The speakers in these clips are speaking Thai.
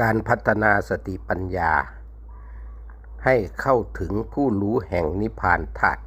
การพัฒนาสติปัญญา ให้เข้าถึงผู้รู้แห่งนิพพานธาตุ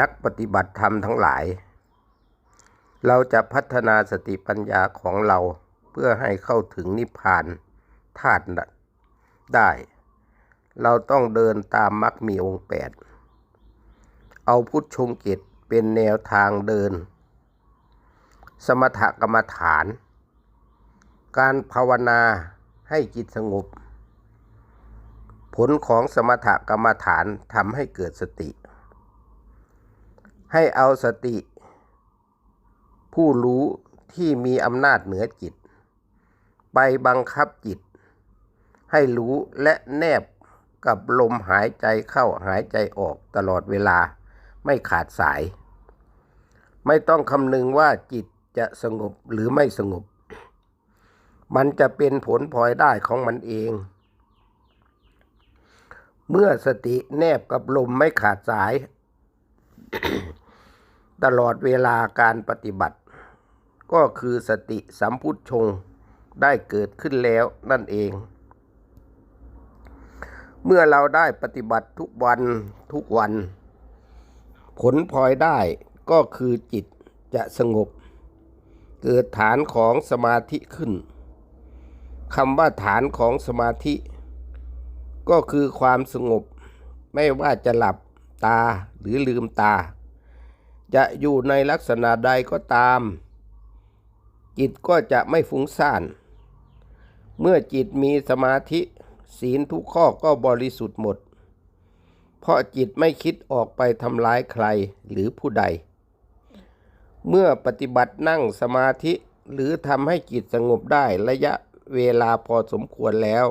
นักปฏิบัติธรรมทั้งหลาย เราจะพัฒนาสติปัญญาของเราเพื่อให้เข้าถึงนิพพานธาตุได้ เราต้องเดินตามมรรคมีองค์แปดเอาพุทธชงเกตเป็นแนวทางเดิน สมถกรรมฐาน การภาวนาให้จิตสงบ ผลของสมถกรรมฐานทำให้เกิดสติ ให้เอาสติ ผู้รู้ที่มีอำนาจเหนือจิต ไปบังคับจิต ให้รู้และแนบกับลมหายใจเข้าหายใจออกตลอดเวลาไม่ขาดสาย ไม่ต้องคำนึงว่าจิตจะสงบหรือไม่สงบ มันจะเป็นผลพลอยได้ของมันเอง เมื่อสติแนบกับลมไม่ขาดสาย ตลอดเวลาการปฏิบัติ ก็คือสติสัมพุทชงได้เกิดขึ้นแล้วนั่นเอง เมื่อเราได้ปฏิบัติทุกวันทุกวัน ผลพลอยได้ก็คือจิตจะสงบ เกิดฐานของสมาธิขึ้น คำว่าฐานของสมาธิ ก็คือความสงบ ไม่ว่าจะหลับตาหรือลืมตา จะอยู่ในลักษณะใดก็ตาม จิตก็จะไม่ฟุ้งซ่าน เมื่อจิตมีสมาธิศีลทุกข้อก็บริสุทธิ์หมด เพราะจิตไม่คิดออกไปทำร้ายใครหรือผู้ใด เมื่อปฏิบัตินั่งสมาธิหรือทำให้จิตสงบได้ระยะ เวลาพอสมควรแล้ว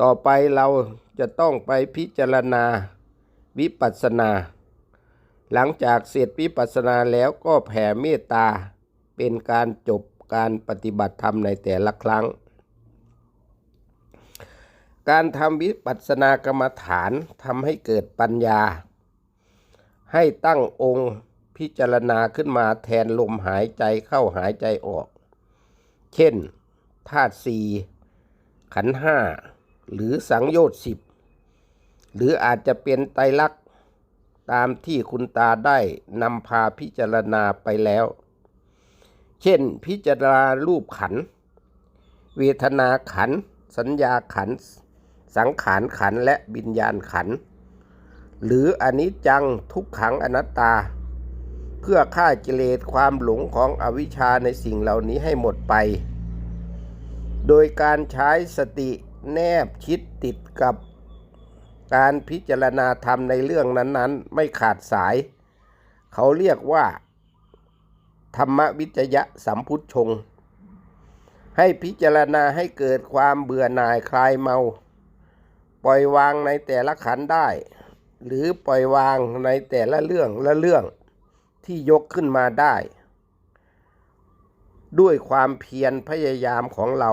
ต่อไปเราจะต้องไปพิจารณาวิปัสสนา หลังจากเสร็จวิปัสสนาแล้วก็แผ่เมตตา เป็นการจบการปฏิบัติธรรมในแต่ละครั้ง การทำวิปัสสนากรรมฐานทำให้เกิดปัญญา ให้ตั้งองค์พิจารณาขึ้นมาแทนลมหายใจเข้าหายใจออก เช่น ธาตุสี่ขันห้าหรือสังโยชน์สิบหรืออาจจะเป็นไตรลักษณ์ตามที่คุณตาได้นำพาพิจารณาไปแล้ว เช่นพิจารณารูปขัน เวทนาขัน สัญญาขัน สังขารขันและบิญญาณขัน หรืออนิจจังทุกขังอนัตตา เพื่อฆ่ากิเลสความหลงของอวิชชาในสิ่งเหล่านี้ให้หมดไป โดยการใช้สติแนบคิดติดกับการพิจารณาธรรมในเรื่องนั้นๆ ไม่ขาดสาย เขาเรียกว่า ธรรมวิจยะสัมพุทธชง ให้พิจารณาให้เกิดความเบื่อหน่ายคลายเมา ปล่อยวางในแต่ละขันได้ หรือปล่อยวางในแต่ละเรื่องละเรื่องที่ยกขึ้นมาได้ ด้วยความเพียรพยายามของเรา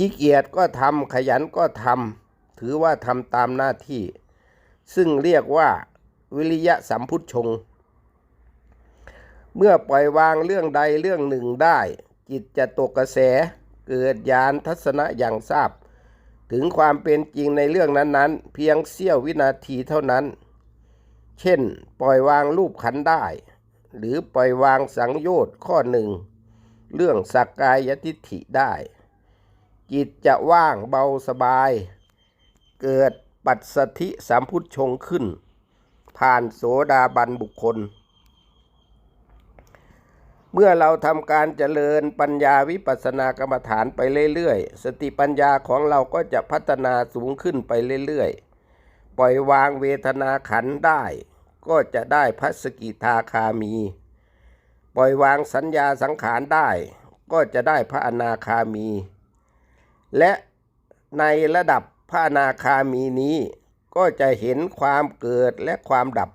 ขี้เกียจก็ทำขยันก็ทำถือว่าทำตามหน้าที่ ซึ่งเรียกว่าวิริยะสัมพุทธชง เมื่อปล่อยวางเรื่องใดเรื่องหนึ่งได้ จิตจะตกกระแสเกิดญาณทัศนะอย่างทราบ ถึงความเป็นจริงในเรื่องนั้นๆ เพียงเสี้ยววินาทีเท่านั้น เช่น ปล่อยวางรูปขันได้ หรือปล่อยวางสังโยชน์ข้อหนึ่ง เรื่องสักกายทิฏฐิได้ จิตจะว่างเบาสบาย เกิดปัสสธิสัมพุทธชงขึ้น ผ่านโสดาบันบุคคล เมื่อเราทำการเจริญปัญญาวิปัสสนากรรมฐานไปเรื่อยๆ สติปัญญาของเราก็จะพัฒนาสูงขึ้นไปเรื่อยๆ ปล่อยวางเวทนาขันได้ ก็จะได้พัสกิทาคามี ปล่อยวางสัญญาสังขารได้ ก็จะได้พระอนาคามี และในระดับพระนาคามีนี้ ก็จะเห็นความเกิดและความดับ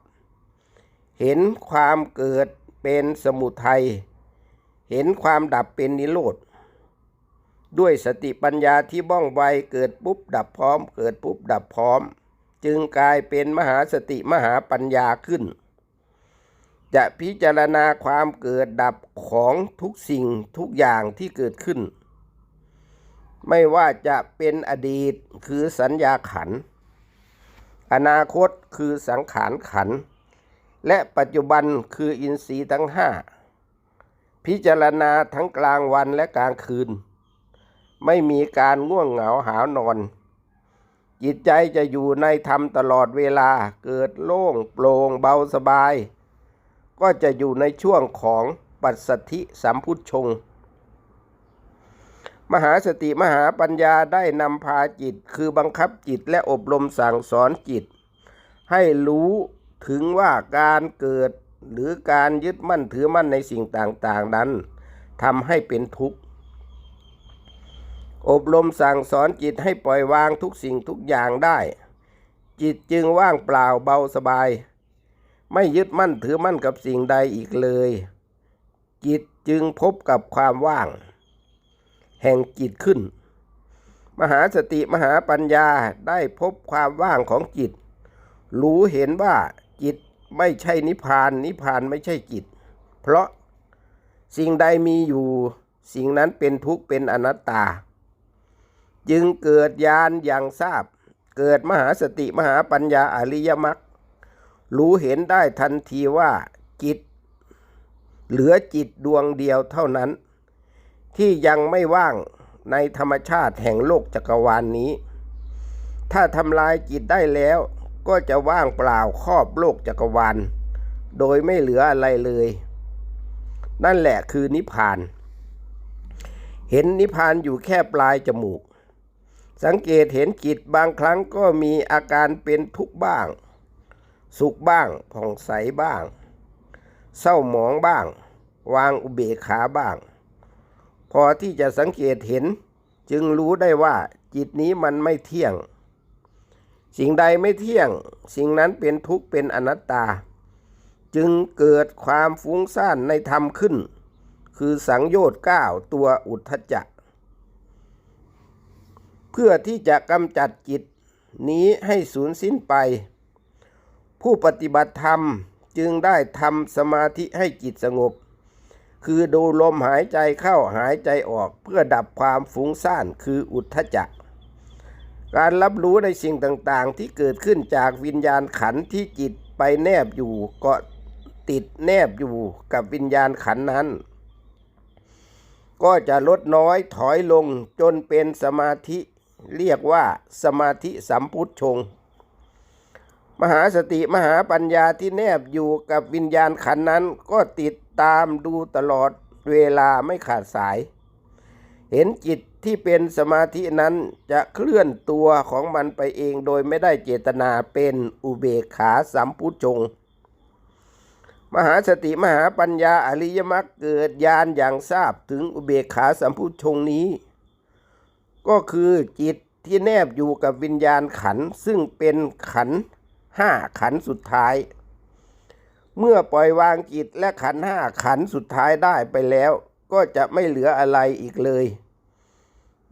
เห็นความเกิดเป็นสมุทัย เห็นความดับเป็นนิโรธ ด้วยสติปัญญาที่บ้องไวเกิดปุ๊บดับพร้อม เกิดปุ๊บดับพร้อม จึงกลายเป็นมหาสติมหาปัญญาขึ้น จะพิจารณาความเกิดดับของทุกสิ่งทุกอย่างที่เกิดขึ้น ไม่ว่าจะเป็นอดีตคือสัญญาขัน อนาคตคือสังขารขัน และปัจจุบันคืออินทรีย์ทั้งห้า พิจารณาทั้งกลางวันและกลางคืน ไม่มีการง่วงเหงาหาวนอน จิตใจจะอยู่ในธรรมตลอดเวลาเกิดโล่งโปร่งเบาสบาย ก็จะอยู่ในช่วงของปัสสัทธิสัมพุทธชง มหาสติมหาปัญญาได้นำพาจิต คือบังคับจิตและอบรมสั่งสอนจิต ให้รู้ถึงว่าการเกิดหรือการยึดมั่นถือมั่นในสิ่งต่างๆนั้นทำให้เป็นทุกข์ อบรมสั่งสอนจิตให้ปล่อยวางทุกสิ่งทุกอย่างได้ จิตจึงว่างเปล่าเบาสบาย ไม่ยึดมั่นถือมั่นกับสิ่งใดอีกเลย จิตจึงพบกับความว่าง แห่งจิตขึ้น มหาสติมหาปัญญาได้พบความว่างของจิต รู้เห็นว่าจิตไม่ใช่นิพพาน นิพพานไม่ใช่จิต เพราะสิ่งใดมีอยู่สิ่งนั้นเป็นทุกข์เป็นอนัตตา จึงเกิดญาณอย่างทราบ เกิดมหาสติมหาปัญญาอริยมรรครู้เห็นได้ทันทีว่าจิต เหลือจิตดวงเดียวเท่านั้น ที่ยังไม่ว่างในธรรมชาติแห่งโลกจักรวาลนนี้ ถ้าทำลายจิตได้แล้วก็จะว่างเปล่าครอบโลกจักรวาล โดยไม่เหลืออะไรเลย นั่นแหละคือนิพพาน เห็นนิพพานอยู่แค่ปลายจมูก สังเกตเห็นจิตบางครั้งก็มีอาการเป็นทุกข์บ้าง สุขบ้าง ผ่องใสบ้าง เศร้าหมองบ้าง วางอุเบกขาบ้าง พอที่จะสังเกตเห็น จึงรู้ได้ว่าจิตนี้มันไม่เที่ยง สิ่งใดไม่เที่ยง สิ่งนั้นเป็นทุกข์เป็นอนัตตา จึงเกิดความฟุ้งซ่านในธรรมขึ้น คือสังโยชน์เก้าตัวอุทธจักเพื่อที่จะกำจัดจิตนี้ให้สูญสิ้นไป ผู้ปฏิบัติธรรมจึงได้ทำสมาธิให้จิตสงบ คือดูลมหายใจเข้าหายใจออกเพื่อดับความฟุ้งซ่านคืออุทธจักการรับรู้ในสิ่งต่างๆ ที่เกิดขึ้นจากวิญญาณขันที่จิตไปแนบอยู่เกาะติดแนบอยู่กับวิญญาณขันนั้น ก็จะลดน้อยถอยลงจนเป็นสมาธิเรียกว่าสมาธิสัมพุทธชง มหาสติมหาปัญญาที่แนบอยู่กับวิญญาณขันนั้นก็ติด ตามดูตลอดเวลาไม่ขาดสาย เห็นจิตที่เป็นสมาธินั้นจะเคลื่อนตัวของมันไปเองโดยไม่ได้เจตนาเป็นอุเบกขาสัมพุชงมหาสติมหาปัญญาอริยมรรคเกิดญาณอย่างทราบถึงอุเบกขาสัมพุชงนี้ ก็คือจิตที่แนบอยู่กับวิญญาณขันซึ่งเป็นขันห้าขันสุดท้าย เมื่อปล่อยวางจิตและขันห้าขันสุดท้ายได้ไปแล้ว ก็จะไม่เหลืออะไรอีกเลย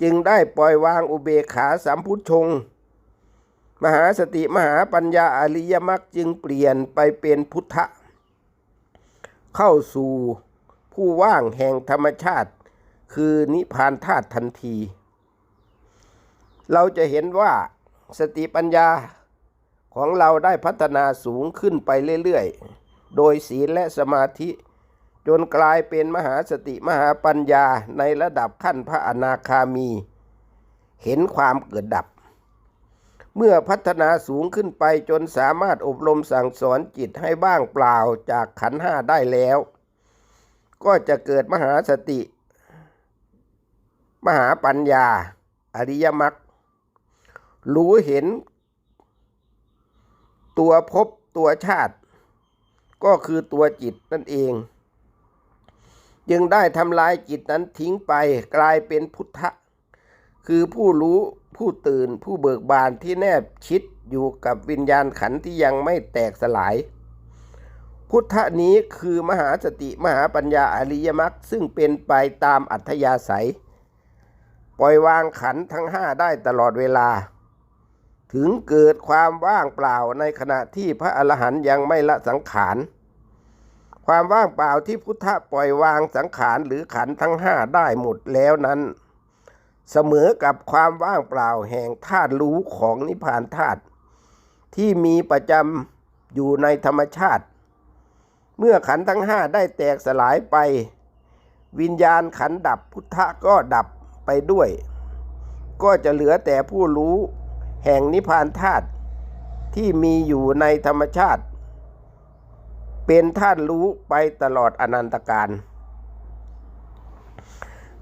จึงได้ปล่อยวางอุเบกขาสัมพุทธชง มหาสติมหาปัญญาอริยมรรคจึงเปลี่ยนไปเป็นพุทธะ เข้าสู่ผู้ว่างแห่งธรรมชาติ คือนิพพานธาตุทันที เราจะเห็นว่าสติปัญญาของเราได้พัฒนาสูงขึ้นไปเรื่อยๆ โดยศีลและสมาธิ จนกลายเป็นมหาสติมหาปัญญาในระดับขั้นพระอนาคามี เห็นความเกิดดับ เมื่อพัฒนาสูงขึ้นไปจนสามารถอบรมสั่งสอนจิตให้บ้างเปล่าจากขันห้าได้แล้ว ก็จะเกิดมหาสติ มหาปัญญา อริยมรรครู้เห็นตัวภพตัวชาติ ก็คือตัวจิตนั่นเอง จึงได้ทำลายจิตนั้นทิ้งไปกลายเป็นพุทธะ คือผู้รู้ผู้ตื่นผู้เบิกบานที่แนบชิดอยู่กับวิญญาณขันที่ยังไม่แตกสลาย พุทธะนี้คือมหาสติมหาปัญญาอริยมรรคซึ่งเป็นไปตามอัธยาศัย ปล่อยวางขันทั้งห้าได้ตลอดเวลา ถึงเกิดความว่างเปล่าในขณะที่พระอรหันต์ยังไม่ละสังขาร ความว่างเปล่าที่พุทธะปล่อยวางสังขารหรือขันธ์ทั้งห้าได้หมดแล้วนั้น เสมอกับความว่างเปล่าแห่งธาตุรู้ของนิพพานธาตุที่มีประจำอยู่ในธรรมชาติ เมื่อขันธ์ทั้งห้าได้แตกสลายไป วิญญาณขันดับพุทธะก็ดับไปด้วย ก็จะเหลือแต่ผู้รู้ แห่งนิพพานธาตุที่มีอยู่ในธรรมชาติ เป็นธาตุรู้ไปตลอดอนันตการ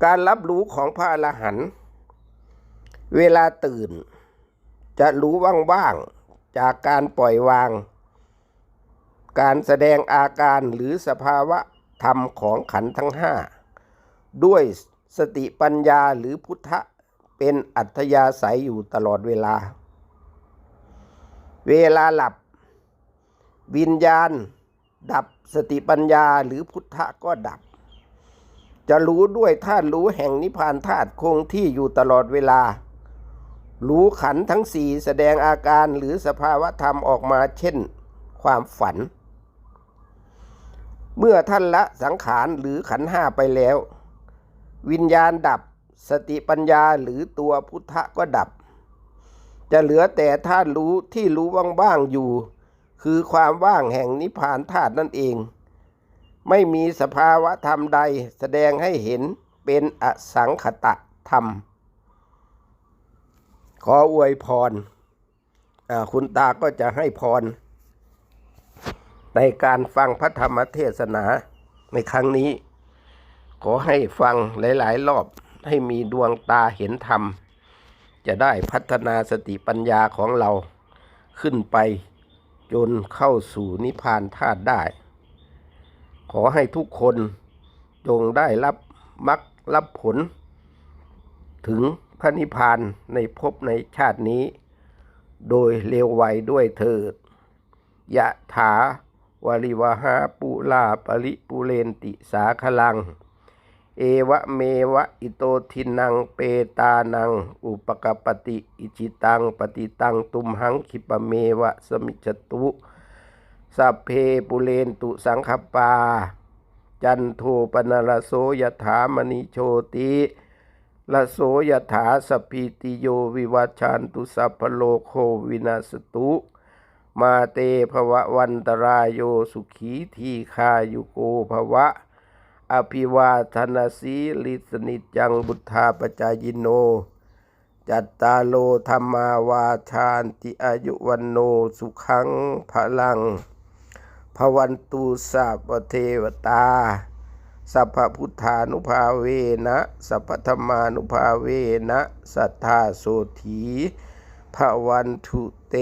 การรับรู้ของพระอรหันต์เวลาตื่น จะรู้ว่างๆจากการปล่อยวาง การแสดงอาการหรือสภาวะธรรมของขันธ์ทั้งห้าด้วยสติปัญญาหรือพุทธ เป็นอัธยาศัยอยู่ตลอดเวลา เวลาหลับ วิญญาณ ดับสติปัญญาหรือพุทธะก็ดับ จะรู้ด้วยธาตุรู้แห่งนิพพานธาตุคงที่อยู่ตลอดเวลา รู้ขันทั้งสี่แสดงอาการหรือสภาวะธรรมออกมาเช่น ความฝัน เมื่อท่านละสังขารหรือขันห้าไปแล้ว วิญญาณดับ สติปัญญาหรือตัวพุทธะก็ดับ จะเหลือแต่ธาตุรู้ที่รู้ว่างๆอยู่ คือความว่างแห่งนิพพานธาตุนั่นเอง ไม่มีสภาวะธรรมใดแสดงให้เห็นเป็นอสังขตะธรรม ขออวยพรคุณตาก็จะให้พร ในการฟังพระธรรมเทศนาในครั้งนี้ ขอให้ฟังหลาย ๆ รอบ ให้มีดวงตาเห็นธรรม จะได้พัฒนาสติปัญญาของเราขึ้นไปจนเข้าสู่นิพพานธาตุได้ ขอให้ทุกคนจงได้รับมรรครับผล ถึงพระนิพพานในภพในชาตินี้ โดยเร็วไวด้วยเถิดยะถาวริวหาปุลาปริปุเรนติสาคลัง เอวะเมวะอิโตทินังเปตานัง อุปกปปติอิจิตังปฏิตังตุมหังคิปะเมวะสมิจตุสัพเพปุเรนตุสังคปา จันโทปนรโสยถามณิโชติละโสยถาสพพิติโยวิวัชชันตุสัพพโลกโควินาสตุ มาเตภวะวันตรายโยสุขีทีคายุโกภวะ อภิวาทนาสีลิสนิจังบุทธาปจายโน จัตตาโลธรรมาวาชานติอายุวันโนสุขังพลังพวันตุสัพเทวตา สัพพพุทธานุภาเวนะ สัพพธรรมานุภาเวนะ สัทธาโสถีพวันทุเต